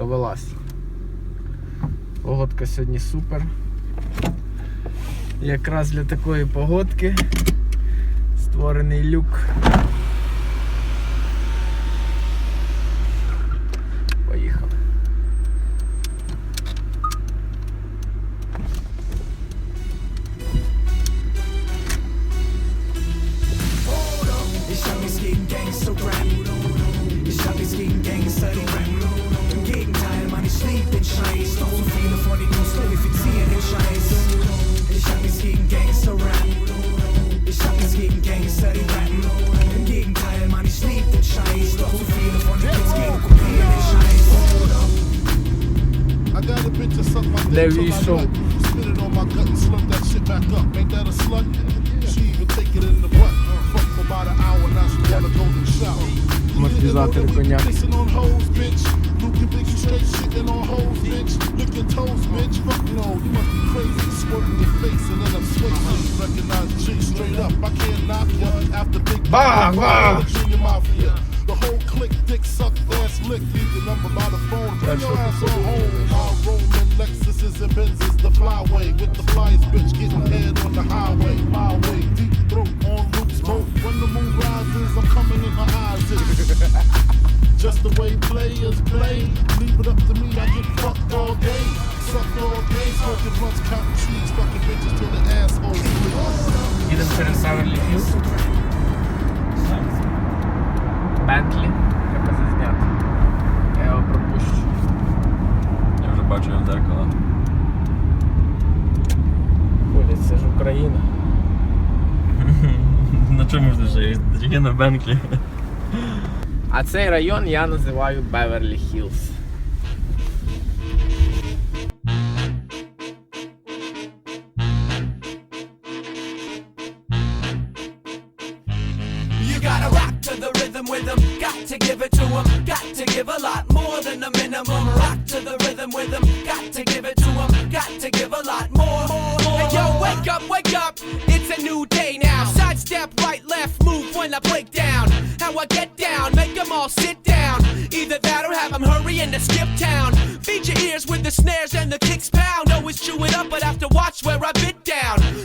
довелась. Погодка сьогодні супер. Якраз для такої погодки створений люк. suck my dick There till you I show. nut. Spit it on my gut and slump that shit back up. Ain't that a slut? She even take it in the butt. Fuck for about an hour, now she wanna go and shout. Амортизатор коня. Kissing on hoes, bitch. Luke big straight shitting on hoes, bitch. Lick your toes, bitch. Fuck no, you must be crazy. Squirting your face and then I'm switching. Recognize G straight up. I can't knock ya after big Bang, bang. Junior Mafia. The whole clique, dick suck, ass lick. Leave the number by the phone. Bring That's your what ass the on home. Our Roman Lexus and Benzes, the flyway. With the flyest bitch getting head on the highway. My way, deep throat on. When the moon rises, I'm coming in eyes. Just the way players play. Leave it up to me, I get fucked all day. Sucked all day, smoking blunts, counting fucking bitches the Bentley. Я вже бачу його в дзеркало. Коля, це ж Україна. На чому ж ти? Тільки на Бенклі. А цей район я називаю Беверлі Хілз. Got to give it to them. Got to give a lot more than the minimum. Rock to the rhythm with them. Got to give it to them. Got to give a lot more. Hey yo, wake up, wake up. It's a new day now. Sidestep, right, left, move when I break down. How I get down, make them all sit down. Either that or have them hurrying to skip town. Feed your ears with the snares and the kicks pound. Always chew it up, but have to watch where I bit down.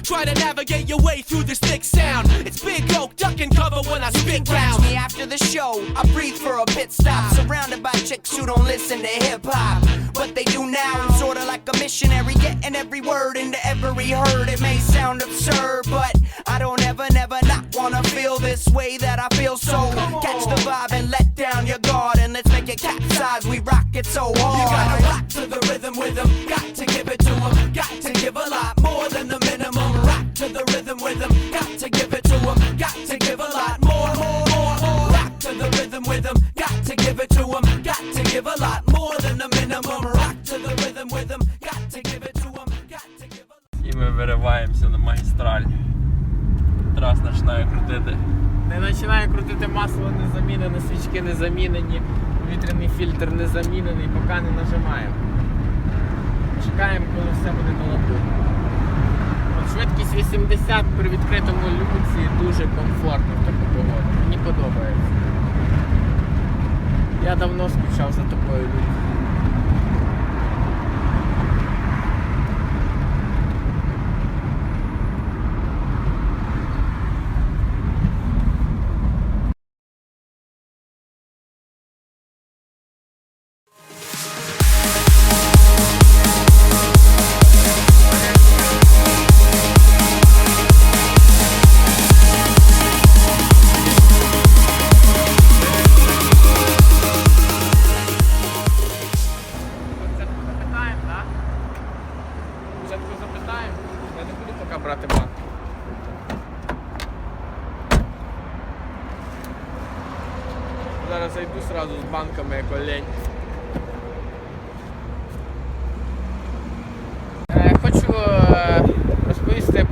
Try to navigate your way through this thick sound. It's big oak, duck and cover when I spit round. me after the show. I breathe for a pit stop. Surrounded by chicks who don't listen to hip hop. But they do now. I'm sorta like a missionary, getting every word into every herd. It may sound absurd, but I don't ever, never not wanna feel this way that I feel. So catch the vibe and let down your guard. And let's make it capsize. We rock it so hard. You gotta rock to the rhythm with them. Got to give it to them. Got to give a lot Трас починає крутити. Не починає крутити масло не замінене, свічки не замінені, повітряний фільтр не замінений, поки не нажимаємо. Чекаємо, коли все буде на. Швидкість 80 при відкритому люці дуже комфортно в таку погоду. Мені подобається. Я давно скучав за такою люкою.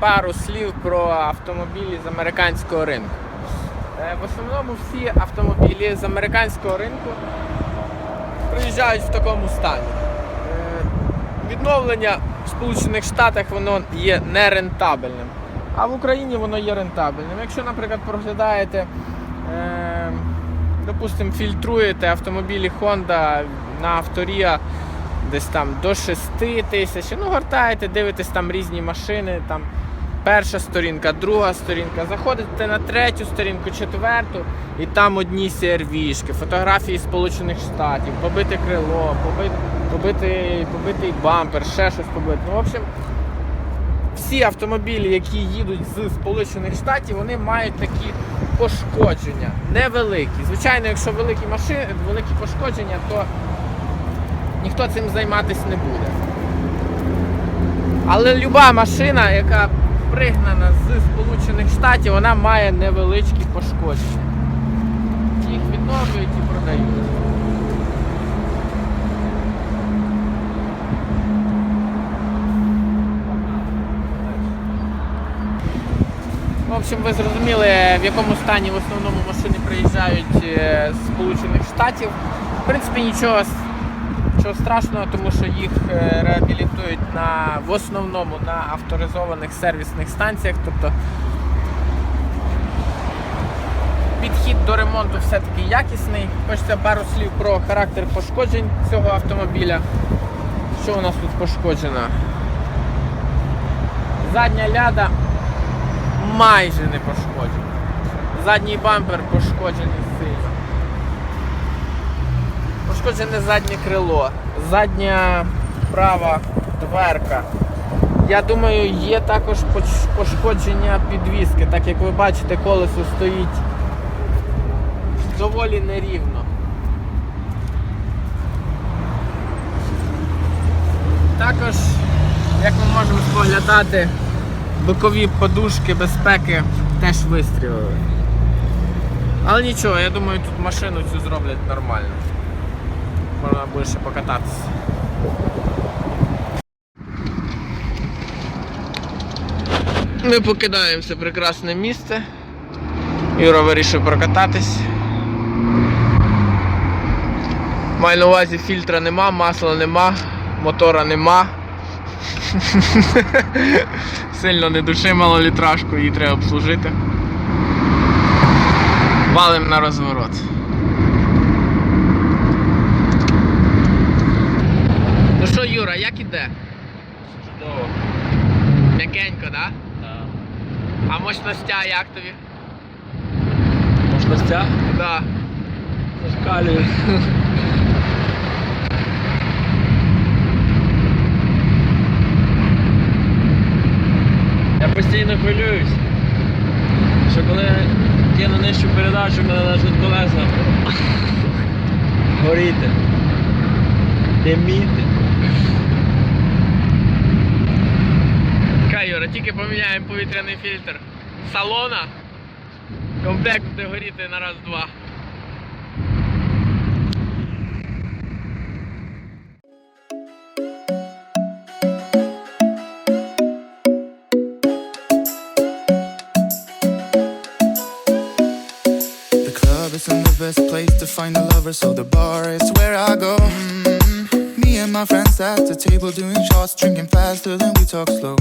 Пару слів про автомобілі з американського ринку. Е, В основному всі автомобілі з американського ринку приїжджають в такому стані. Е, Відновлення в Сполучених Штатах воно є нерентабельним, а в Україні воно є рентабельним. Якщо, наприклад, проглядаєте е, допустимо, фільтруєте автомобілі Honda на авторія десь там до 6 тисяч. Ну, гортаєте, дивитесь там різні машини, там перша сторінка, друга сторінка. Заходите на третю сторінку, четверту, і там одні CRV-шки, фотографії Сполучених Штатів, побите крило, побит, побитий, побитий бампер, ще щось побите. Ну, в общем, всі автомобілі, які їдуть з Сполучених Штатів, вони мають такі пошкодження. Невеликі. Звичайно, якщо великі машини, великі пошкодження, то ніхто цим займатися не буде. Але люба машина, яка пригнана з Сполучених Штатів, вона має невеличкі пошкодження. Їх відновлюють і продають. В общем, ви зрозуміли, в якому стані в основному машини приїжджають е, з Сполучених Штатів. В принципі, нічого, нічого страшного, тому що їх е, реабілітують на, в основному на авторизованих сервісних станціях. Тобто підхід до ремонту все-таки якісний. Хочеться пару слів про характер пошкоджень цього автомобіля. Що у нас тут пошкоджено? Задня ляда майже не пошкоджений. Задній бампер пошкоджений. Пошкоджене заднє крило, задня права дверка. Я думаю, є також пошкодження підвіски, так як ви бачите, колесо стоїть доволі нерівно. Також, як ми можемо споглядати, бокові подушки безпеки теж вистрілили. Але нічого, я думаю, тут машину цю зроблять нормально. Можна більше покататися. Ми покидаємо це прекрасне місце. Юра вирішив прокататись. Маю на увазі фільтра нема, масла нема, мотора нема. Сильно не души малолітражку, її треба обслужити. Валим на розворот. Ну що, Юра, як іде? Чудово. М'якенько, да? Так. А мощностя як тобі? Можливостя Да. зашкалює. Я постійно хвилююсь, що коли кину нижчу передачу, мене почнуть колеса горіти, диміти. Хай, Юра, тільки поміняємо повітряний фільтр салона. Комплект буде горіти на раз-два. The club isn't the best place to find a lover, so the bar is where I go. Mm, Me and my friends at the table doing shots, drinking faster than we talk slow.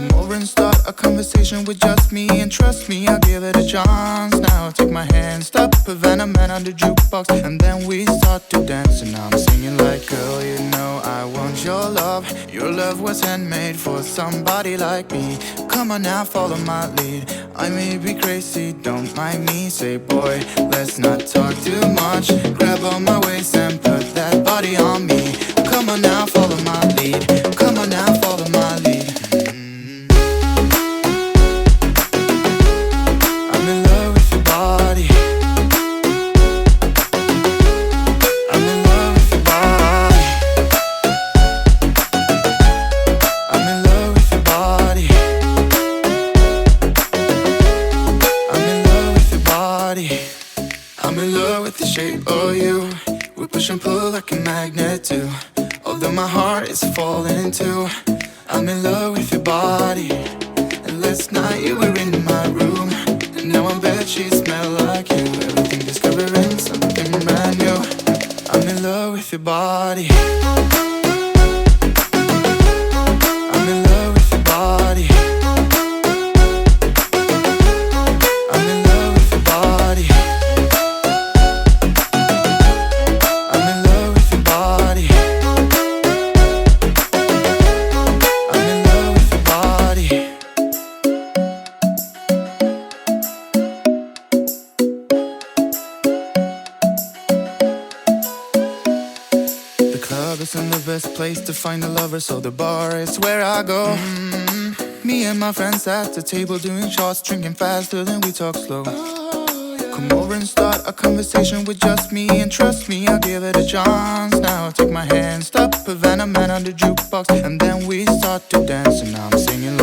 Come over and start a conversation with just me, and trust me, I'll give it a chance. Now take my hand, stop Havana Man on the jukebox, and then we start to dance. And I'm singing like, girl, you know I want your love. Your love was handmade for somebody like me. Come on now, follow my lead. I may be crazy, don't mind me. Say, boy, let's not talk too much. Grab on my waist and put that body on me. Come on now, follow my lead. To find a lover, so the bar is where I go. Mm, Me and my friends at the table doing shots, drinking faster than we talk slow. Come over and start a conversation with just me, and trust me, I'll give it a chance. Now take my hand, stop Havana Man on the jukebox, and then we start to dance. And I'm singing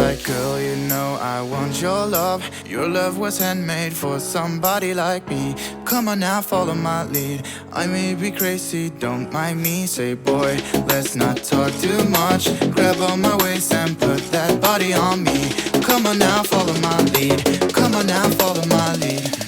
Your love. Your love was handmade for somebody like me. Come on now, follow my lead. I may be crazy, don't mind me. Say, boy, let's not talk too much. Grab on my waist and put that body on me. Come on now, follow my lead. Come on now, follow my lead.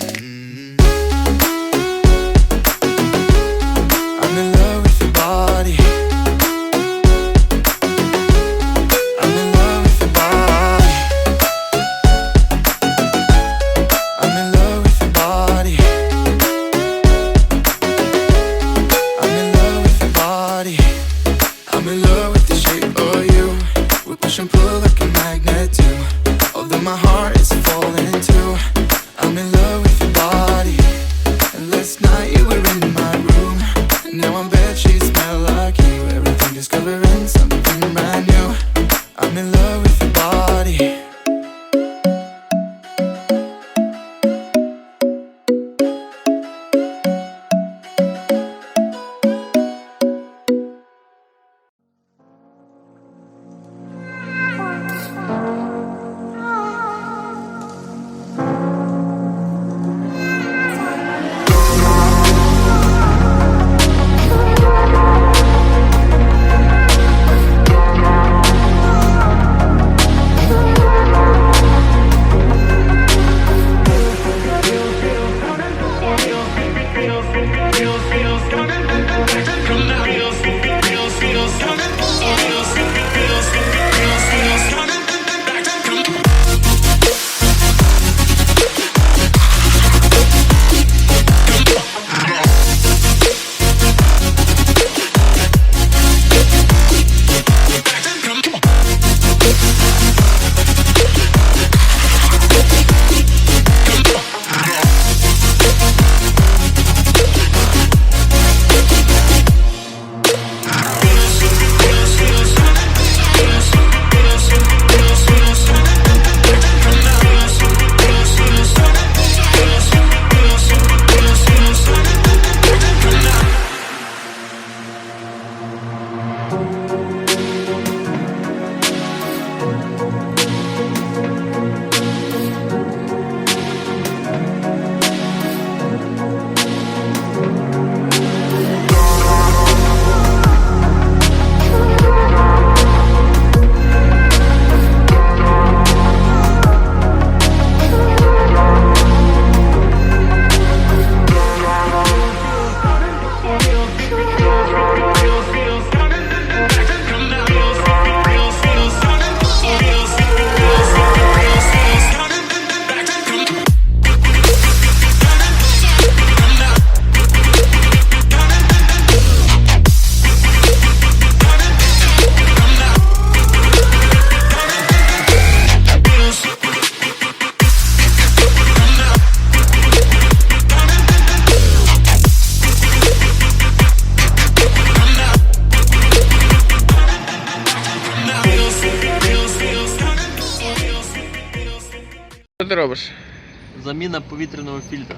My heart Заміна повітряного фільтра.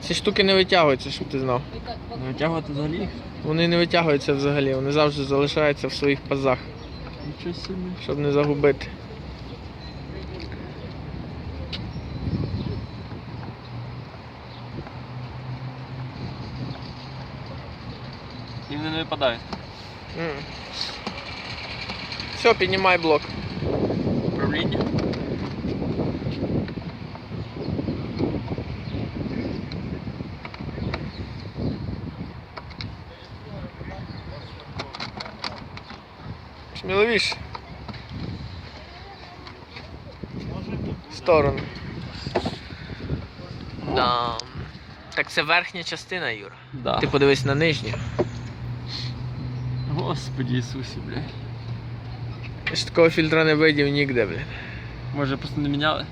Ці штуки не витягуються, щоб ти знав. Не витягувати взагалі? Вони не витягуються взагалі, вони завжди залишаються в своїх пазах, Нічого собі. щоб не загубити. І вони не випадають. М. Все, піднімай блок. Управління. Сміловіше. В Сторону. Да. Так це верхня частина, Юр. Да. Ти подивись на нижню. Господи Ісусі, бля. Ж такого фільтра не видів ніде, блін. Може просто не міняли?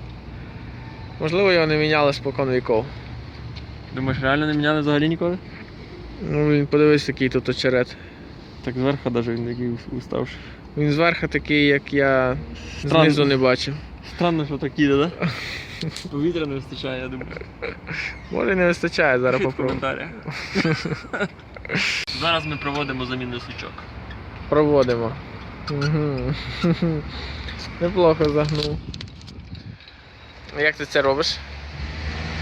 Можливо, його не міняли спокон віков. Думаєш, реально не міняли взагалі ніколи? Ну, блін, подивись, який тут очерет. Так зверху навіть він такий уставший. Він зверху такий, як я Странно. знизу не бачив. Странно, що так їде, да? Повітря не вистачає, я думаю. Може не вистачає, зараз попробую. Зараз ми проводимо заміну свічок. Проводимо. Угу. Неплохо загнув. Як ти це робиш?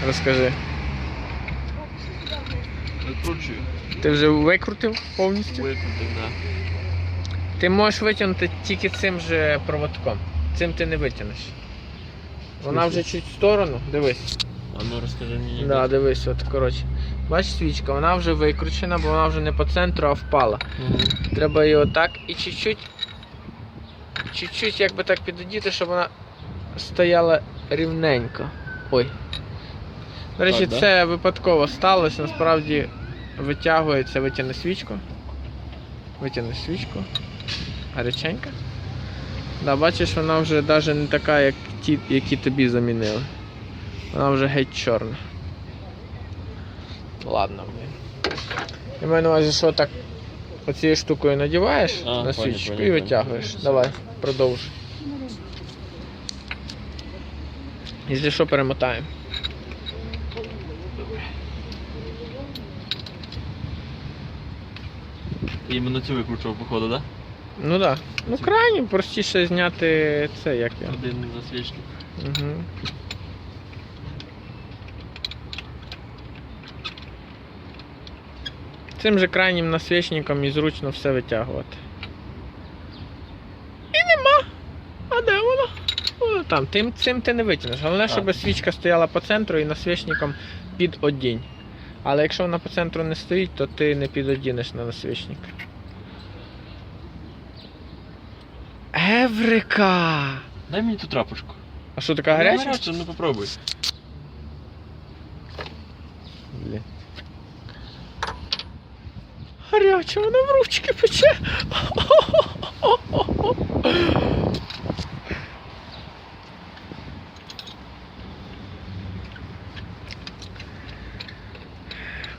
Розкажи. Викручую. Ти вже викрутив повністю? Викрутив, да. Ти можеш витягнути тільки цим же проводком. Цим ти не витягнеш. Вона вже чуть в сторону, дивись. А ну розкажи мені. Да, дивись, от коротше. Бачиш свічка, вона вже викручена, бо вона вже не по центру, а впала. Мгм. Треба її отак і чуть-чуть. Чуть-чуть якби так підодіти, щоб вона стояла рівненько. Ой. До речі, Так, да? це випадково сталося, насправді витягується, витягне свічку. Витягне свічку. Гаряченька. Да, бачиш, вона вже навіть не така, як ті, які тобі замінили. Вона вже геть чорна. Ладно, блін. Я маю на увазі, що так оцією штукою надіваєш А, на свічку і витягуєш. Давай, продовж. Якщо що, перемотаємо. Іменно цю викручував, походу, да? Ну так. Да. Ну крайні простіше зняти це, як я. Один засвічник. Угу. Цим же крайнім насвічником і зручно все витягувати. І нема. А де воно? Воно там. Тим, цим ти не витягнеш. Головне, щоб свічка стояла по центру і насвічником під одінь. Але якщо вона по центру не стоїть, то ти не підодінеш на насвічник. Еврика! Дай мені ту трапочку. А що така гаряча? Ну, гаряча, ну попробуй. Блін. Гаряче, вона в ручки пече.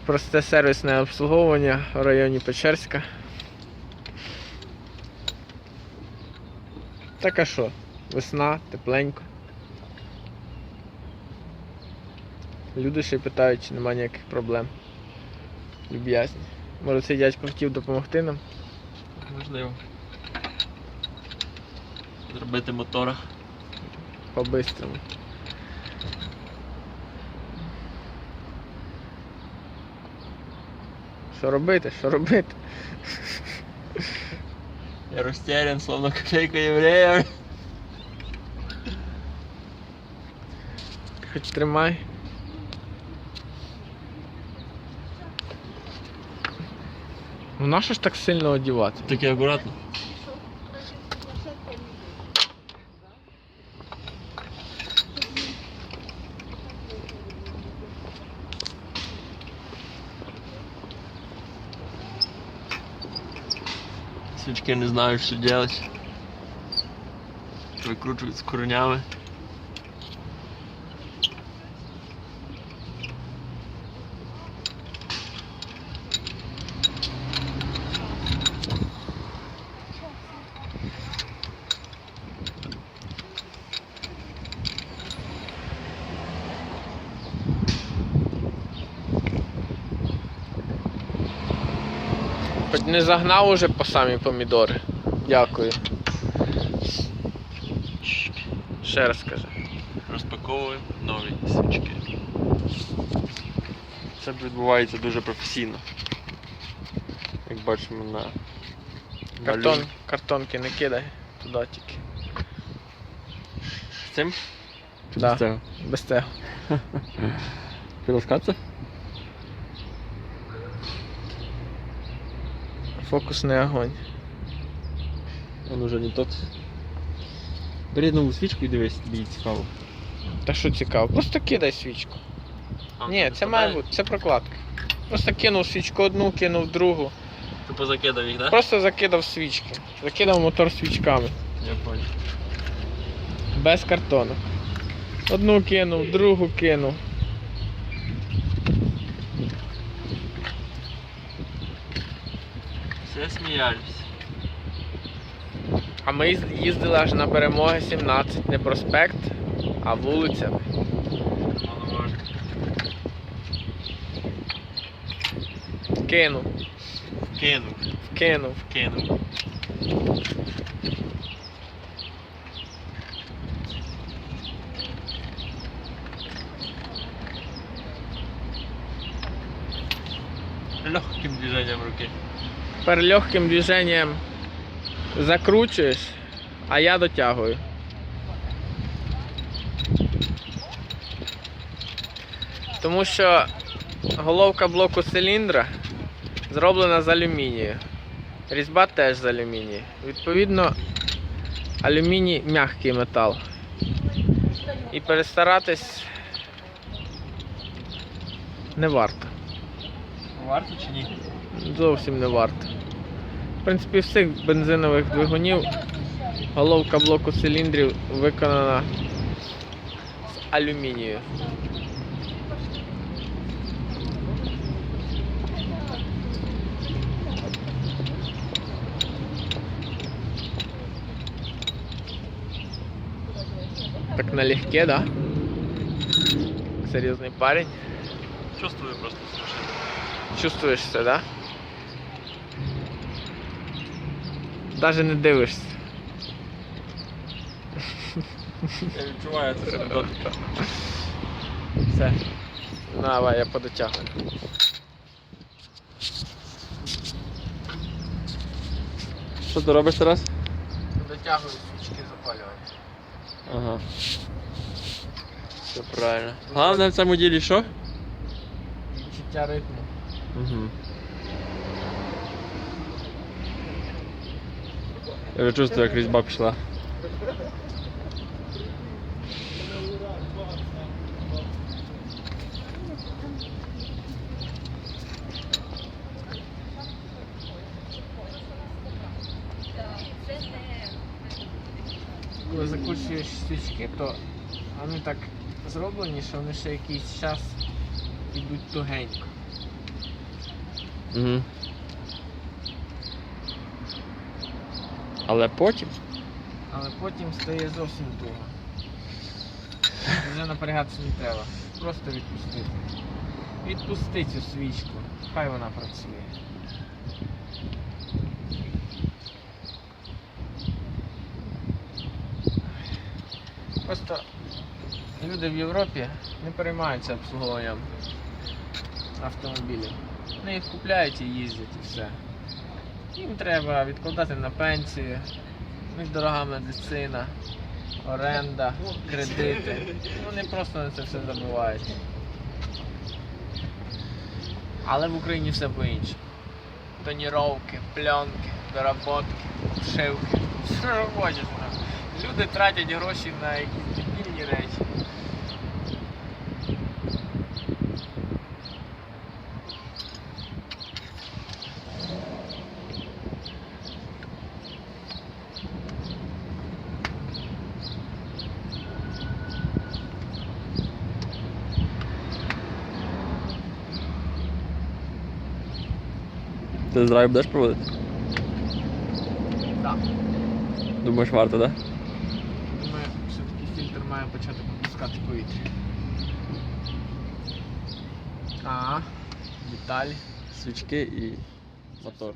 Просте сервісне обслуговування в районі Печерська. Так а що? Весна, тепленько. Люди ще питають, чи немає ніяких проблем. Люб'язні. Може цей дядько хотів допомогти нам? Можливо. Зробити мотора. По-бистрому. Що робити? Що робити? Я розтерян, словно копейка єврея. Хоч тримай. Ну нащо ж так сильно одівати? Таке акуратно. Свічки не знаю, що делать. Викручують з не загнав уже по самі помідори. Дякую. Ще раз скажи. Розпаковуємо нові свічки. Це відбувається дуже професійно. Як бачимо на Картон, малюнку. картонки не кидай туди тільки. З цим? Да. без цього? Без цього. Приласкатися? Фокусний огонь. Он уже не тот. Бери нову свічку і дивись, тобі цікаво. Та що цікаво, просто кидай свічку. Ні, це має бути, це прокладка. Просто кинув свічку одну, кинув другу. Ти позакидав їх, так? Да? Просто закидав свічки. Закидав мотор свічками. Я понял. Без картону. Одну кинув, другу кинув. Все сміялись. А ми їздили аж на перемоги 17, не проспект, а вулиця. Маловажно. Кинув, Вкинув. Вкинув. кинув. Тепер легким движенням закручуєш, а я дотягую. Тому що головка блоку циліндра зроблена з алюмінію. Різьба теж з алюмінію. Відповідно, алюміній м'який метал. І перестаратись не варто. Варто чи ні? Зовсім не варто. В принципі, всіх бензинових двигунів головка блоку циліндрів виконана з алюмінію. Так налегке, да? Серйозний парень. Чувствую просто. Чувствуєш це, да? Даже не дивишся. Я відчуваю це дотика. Все. Давай, я подотягую. Що ти робиш зараз? Дотягую свічки запалювання. Ага. Все правильно. Головне в цьому ділі що? Відчуття ритму. Угу. Я вже чувствую, як різьба пішла. Коли закручуєш свічки, то вони так зроблені, що вони ще якийсь час йдуть тугенько. Угу. Але потім. Але потім стає зовсім туго. Вже напрягатися не треба. Просто відпустити. Відпусти цю свічку. Хай вона працює. Просто люди в Європі не переймаються обслуговуванням автомобілів. Вони їх купляють і їздять і все. Їм треба відкладати на пенсію, у них дорога медицина, оренда, кредити. Вони просто на це все забувають. Але в Україні все по-іншому. Тоніровки, пленки, доработки, вшивки. Що хочеш. Люди тратять гроші на якісь дебільні речі. Ти драйв будеш проводити? Так. Думаєш, варто, так? Да? Думаю, все-таки фільтр має почати пропускати повітря. А, деталі. Свічки і мотор.